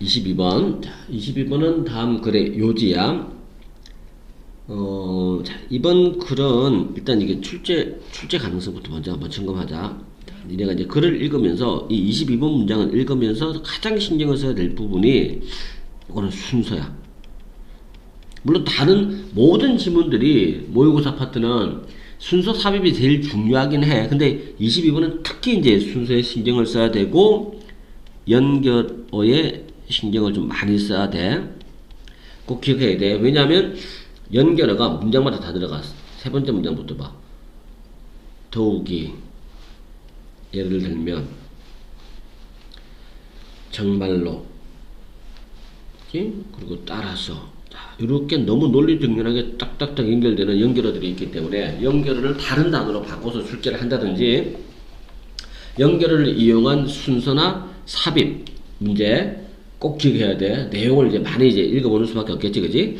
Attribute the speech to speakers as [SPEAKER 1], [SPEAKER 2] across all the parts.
[SPEAKER 1] 22번. 자, 22번은 다음 글의 요지야. 어, 자, 이번 글은 일단 이게 출제, 출제 가능성부터 먼저 한번 점검하자. 자, 니네가 이제 글을 읽으면서 이 22번 문장을 읽으면서 가장 신경을 써야 될 부분이 이거는 순서야. 물론 다른 모든 지문들이 모의고사 파트는 순서 삽입이 제일 중요하긴 해. 근데 22번은 특히 이제 순서에 신경을 써야 되고 연결어에 신경을 좀 많이 써야 돼. 꼭 기억해야 돼. 왜냐하면 연결어가 문장마다 다 들어가. 세 번째 문장부터 봐. 더욱이 예를 들면 정말로 그리고 따라서 이렇게 너무 논리정연하게 딱딱딱 연결되는 연결어들이 있기 때문에 연결어를 다른 단어로 바꿔서 출제를 한다든지 연결어를 이용한 순서나 삽입 문제 꼭 기억해야 돼. 내용을 이제 많이 이제 읽어보는 수밖에 없겠지, 그지?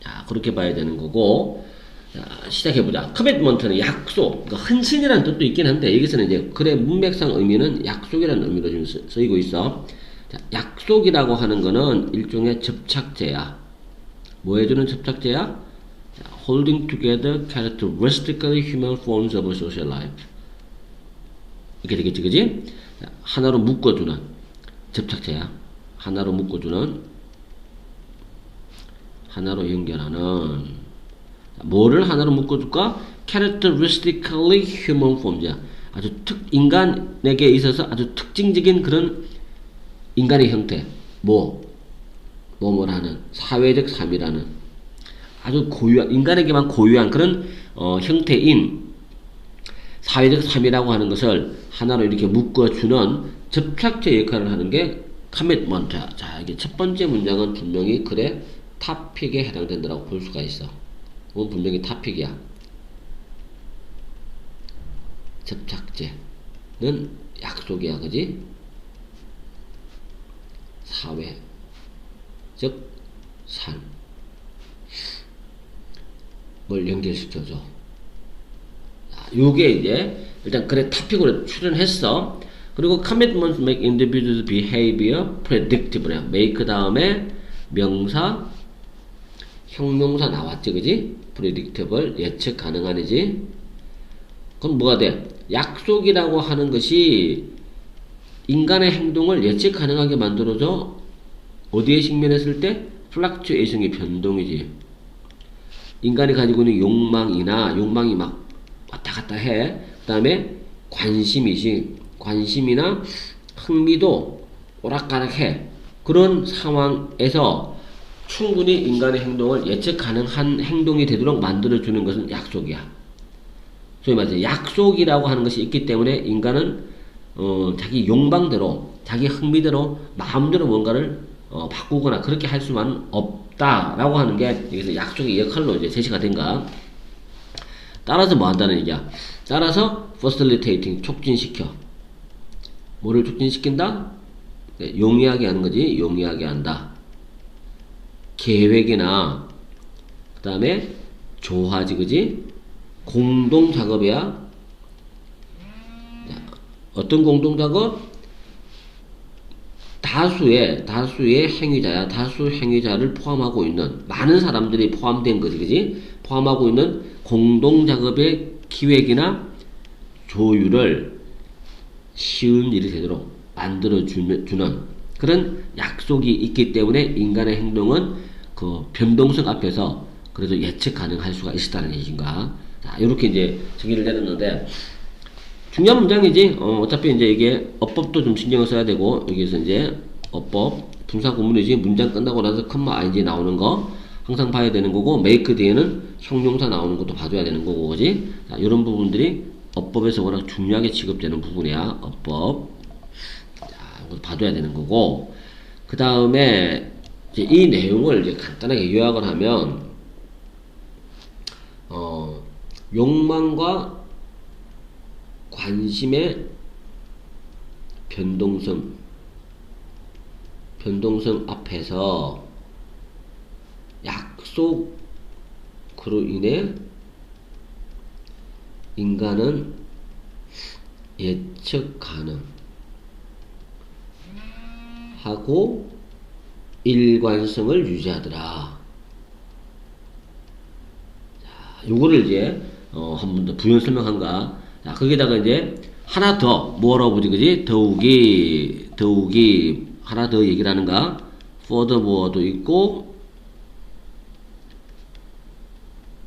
[SPEAKER 1] 자, 그렇게 봐야 되는 거고. 자, 시작해보자. 커밋먼트는 약속, 그러니까 헌신이라는 뜻도 있긴 한데, 여기서는 이제 글의 문맥상 의미는 약속이라는 의미로 지금 쓰이고 있어. 자, 약속이라고 하는 거는 일종의 접착제야. 뭐 해주는 접착제야? 자, holding together characteristically human forms of social life. 이렇게 되겠지, 그지? 자, 하나로 묶어주는 접착제야. 하나로 묶어주는 하나로 연결하는 뭐를 하나로 묶어줄까? characteristically human form이야. 아주 특 인간에게 있어서 아주 특징적인 그런 인간의 형태. 뭐 뭐뭐라는 사회적 삶이라는 아주 고유한 인간에게만 고유한 그런 어, 형태인 사회적 삶이라고 하는 것을 하나로 이렇게 묶어주는 접착제 역할을 하는 게 커밋먼트. 자, 이게 첫 번째 문장은 분명히 글의 타픽에 해당된다고 볼 수가 있어. 이건 분명히 타픽이야. 접착제는 약속이야, 그지? 사회, 즉, 삶. 뭘 연결시켜줘. 자, 요게 이제, 일단 글의 타픽으로 출연했어. 그리고 commitments make individuals behavior predictable. make 다음에 명사, 형용사 나왔지, 그지? predictable, 예측 가능한이지? 그럼 뭐가 돼? 약속이라고 하는 것이 인간의 행동을 예측 가능하게 만들어줘? 어디에 직면했을 때? 플락츄에이션의 변동이지. 인간이 가지고 있는 욕망이나 욕망이 막 왔다 갔다 해. 그 다음에 관심이지. 관심이나 흥미도 오락가락해. 그런 상황에서 충분히 인간의 행동을 예측 가능한 행동이 되도록 만들어 주는 것은 약속이야. 소위 말해서 약속이라고 하는 것이 있기 때문에 인간은 어, 자기 욕망대로, 자기 흥미대로 마음대로 뭔가를 어, 바꾸거나 그렇게 할 수만 없다라고 하는 게 여기서 약속의 역할로 이제 제시가 된가. 따라서 뭐 한다는 얘기야. 따라서 facilitating 촉진시켜. 뭐를 촉진시킨다? 네, 용이하게 하는 거지. 용이하게 한다. 계획이나 그 다음에 조화지 그지? 공동 작업이야. 어떤 공동 작업? 다수의 다수의 행위자야. 다수 행위자를 포함하고 있는 많은 사람들이 포함된 거지, 그지? 포함하고 있는 공동 작업의 기획이나 조율을 쉬운 일이 되도록 만들어주는 그런 약속이 있기 때문에 인간의 행동은 그 변동성 앞에서 그래도 예측 가능할 수가 있다는 얘기인가. 자, 이렇게 이제 정의를 내렸는데, 중요한 문장이지. 어, 어차피 이제 이게 어법도 좀 신경을 써야 되고, 여기서 이제 어법, 분사 구문이지. 문장 끝나고 나서 컴마 ing 나오는 거 항상 봐야 되는 거고, make 뒤에는 형용사 나오는 것도 봐줘야 되는 거고, 그지? 자, 이런 부분들이 어법에서 워낙 중요하게 취급되는 부분이야. 어법. 자, 봐줘야 되는 거고. 그 다음에 이 내용을 이제 간단하게 요약을 하면 어, 욕망과 관심의 변동성 변동성 앞에서 약속으로 인해 인간은 예측 가능 하고 일관성을 유지하더라. 자, 요거를 이제 어, 한 번 더 부연 설명한가. 자, 거기다가 이제 하나 더 뭐라고 보지 그지? 더욱이 더욱이 하나 더 얘기를 하는가? furthermore도 있고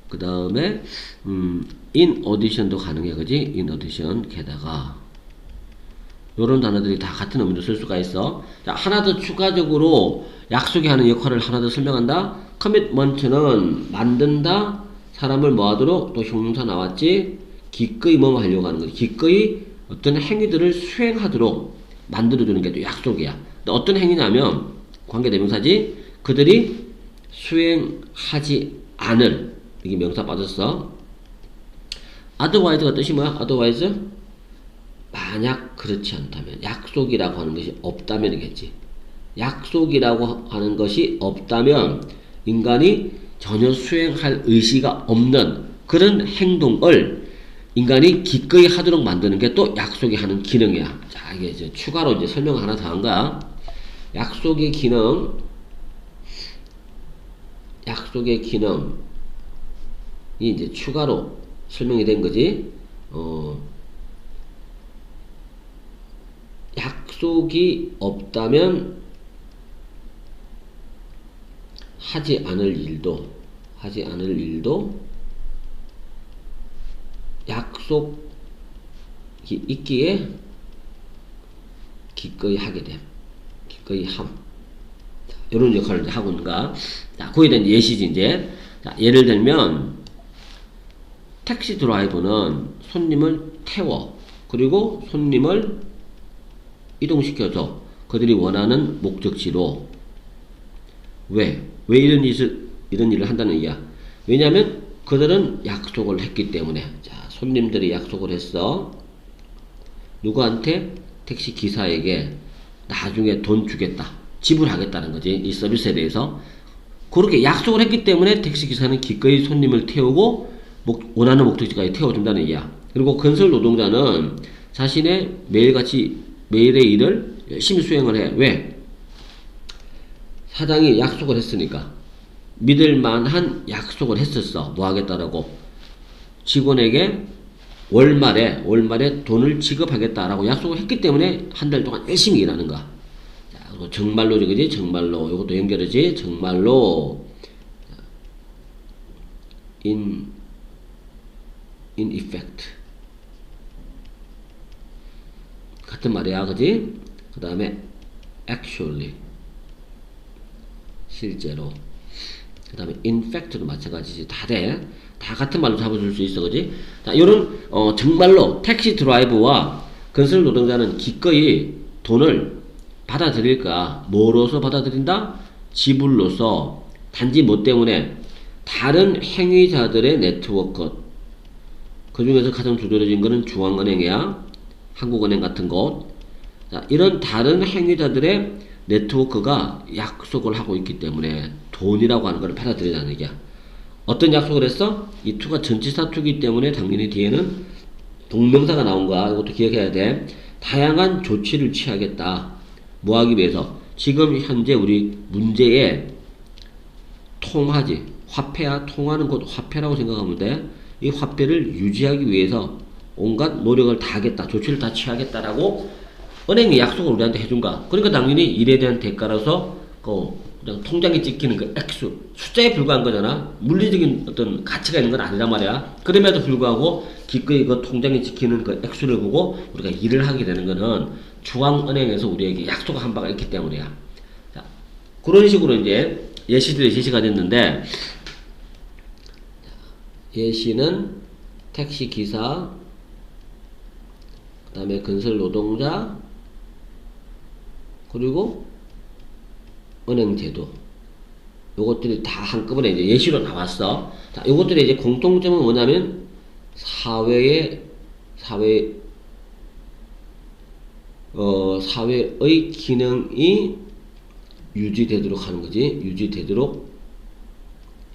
[SPEAKER 1] 그 다음에 음, in addition도 가능해 그지? in addition 게다가 요런 단어들이 다 같은 의미로 쓸 수가 있어. 자, 하나 더 추가적으로 약속이 하는 역할을 하나 더 설명한다. commitment는 만든다. 사람을 뭐 하도록 또 형용사 나왔지. 기꺼이 뭐 하려고 하는 거지. 기꺼이 어떤 행위들을 수행하도록 만들어주는 게 또 약속이야. 어떤 행위냐면 관계대명사지. 그들이 수행하지 않을 이게 명사 빠졌어. otherwise가 뜻이 뭐야? otherwise 만약 그렇지 않다면 약속이라고 하는 것이 없다면이겠지. 약속이라고 하는 것이 없다면 인간이 전혀 수행할 의지가 없는 그런 행동을 인간이 기꺼이 하도록 만드는 게 또 약속이 하는 기능이야. 자, 이게 이제 추가로 이제 설명 하나 더 한가. 약속의 기능, 약속의 기능 이 이제 추가로 설명이 된 거지. 어, 약속이 없다면 하지 않을 일도 하지 않을 일도 약속이 있기에 기꺼이 하게 됨. 기꺼이 함. 이런 역할을 하고 있는가. 자, 거기에 대한 예시지, 이제. 자, 예를 들면, 택시 드라이버는 손님을 태워. 그리고 손님을 이동시켜줘. 그들이 원하는 목적지로. 왜? 왜 이런 일을, 이런 일을 한다는 얘기야? 왜냐면 그들은 약속을 했기 때문에. 자, 손님들이 약속을 했어. 누구한테? 택시 기사에게 나중에 돈 주겠다. 지불하겠다는 거지. 이 서비스에 대해서. 그렇게 약속을 했기 때문에 택시 기사는 기꺼이 손님을 태우고 목, 원하는 목적지까지 태워준다는 얘기야. 그리고 건설 노동자는 자신의 매일같이 매일의 일을 열심히 수행을 해. 왜? 사장이 약속을 했으니까. 믿을 만한 약속을 했었어. 뭐 하겠다라고. 직원에게 월말에, 월말에 돈을 지급하겠다라고 약속을 했기 때문에 한 달 동안 열심히 일하는 거야. 정말로, 그지? 정말로. 이것도 연결하지? 정말로. in, in effect. 같은 말이야, 그지? 그 다음에 actually. 실제로. 그 다음에 in fact도 마찬가지지. 다 돼. 다 같은 말로 잡아줄 수 있어, 그지? 자, 요런, 어, 정말로 택시 드라이버와 건설 노동자는 기꺼이 돈을 받아들일까? 뭐로서 받아들인다? 지불로서 단지 뭐 때문에 다른 행위자들의 네트워크 그 중에서 가장 두드러진 거는 중앙은행이야 한국은행 같은 곳 자, 이런 다른 행위자들의 네트워크가 약속을 하고 있기 때문에 돈이라고 하는 걸 받아들이자는 얘기야 어떤 약속을 했어? 이 투가 전치사 투기 때문에 당연히 뒤에는 동명사가 나온 거야. 이것도 기억해야 돼. 다양한 조치를 취하겠다. 뭐 하기 위해서? 지금 현재 우리 문제에 통하지. 화폐야 통하는 것 화폐라고 생각하면 돼. 이 화폐를 유지하기 위해서 온갖 노력을 다 하겠다. 조치를 다 취하겠다라고 은행이 약속을 우리한테 해준가. 그러니까 당연히 일에 대한 대가로서 그 그냥 통장에 찍히는 그 액수 숫자에 불과한 거잖아 물리적인 어떤 가치가 있는 건 아니란 말이야 그럼에도 불구하고 기꺼이 그 통장에 찍히는 그 액수를 보고 우리가 일을 하게 되는 거는 중앙은행에서 우리에게 약속한 바가 있기 때문이야 자, 그런 식으로 이제 예시들이 제시가 됐는데 예시는 택시 기사 그 다음에 건설 노동자 그리고 은행 제도 요것들이 다 한꺼번에 이제 예시로 나왔어. 자, 요것들의 이제 공통점은 뭐냐면 사회의 사회 어 사회의 기능이 유지되도록 하는 거지. 유지되도록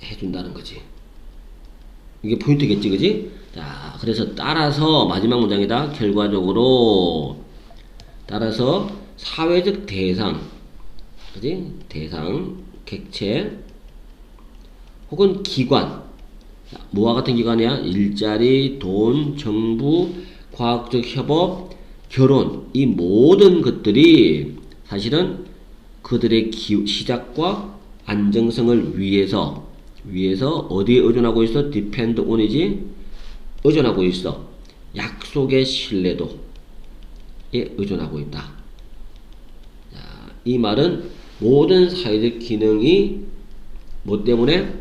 [SPEAKER 1] 해준다는 거지. 이게 포인트겠지, 그지? 자, 그래서 따라서 마지막 문장이다. 결과적으로 따라서 사회적 대상 그지? 대상, 객체, 혹은 기관. 자, 뭐와 같은 기관이야? 일자리, 돈, 정부, 과학적 협업, 결혼. 이 모든 것들이 사실은 그들의 기, 시작과 안정성을 위해서 위해서 어디에 의존하고 있어? depend on이지? 의존하고 있어. 약속의 신뢰도에 의존하고 있다. 자, 이 말은 모든 사회적 기능이 뭐 때문에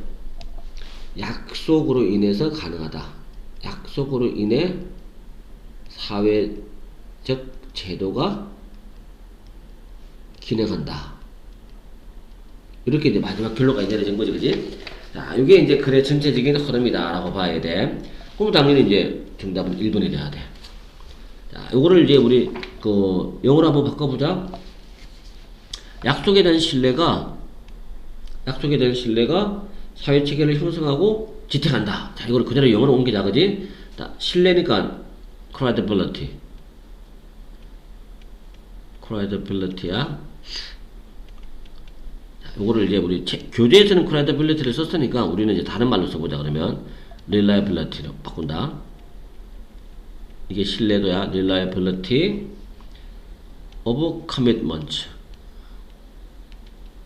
[SPEAKER 1] 약속으로 인해서 가능하다. 약속으로 인해 사회적 제도가 기능한다. 이렇게 이제 마지막 결론까지 내려진 거지, 그지? 자, 이게 이제 글의 전체적인 흐름이다라고 봐야 돼. 그럼 당연히 이제 정답은 1번이 돼야 돼. 자, 요거를 이제 우리 그 영어로 한번 바꿔보자. 약속에 대한 신뢰가 약속에 대한 신뢰가 사회 체계를 형성하고 지탱한다. 자, 이걸 그대로 영어로 옮기자, 그지? 자, 신뢰니까 credibility. credibility야. 자, 요거를 이제 우리 책, 교재에서는 credibility를 썼으니까 우리는 이제 다른 말로 써보자 그러면 reliability로 바꾼다. 이게 신뢰도야. reliability of commitment.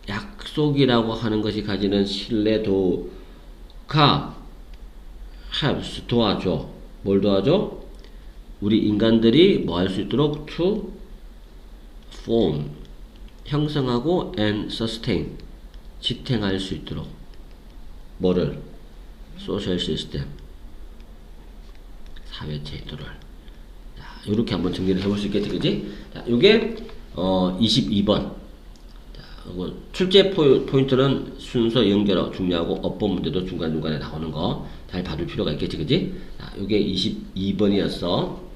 [SPEAKER 1] 약속이라고 하는 것이 가지는 신뢰도가 helps 도와줘. 뭘 도와줘? 우리 인간들이 뭐 할 수 있도록 to form 형성하고 and sustain 지탱할 수 있도록. 뭐를? 소셜 시스템 사회 제도를. 자, 이렇게 한번 정리를 해볼 수 있겠지 그지? 자, 요게 어 22번. 자, 요거 출제 포, 포인트는 순서 연결어 중요하고 업보 문제도 중간중간에 나오는 거 잘 봐줄 필요가 있겠지 그지? 자, 요게 22번이었어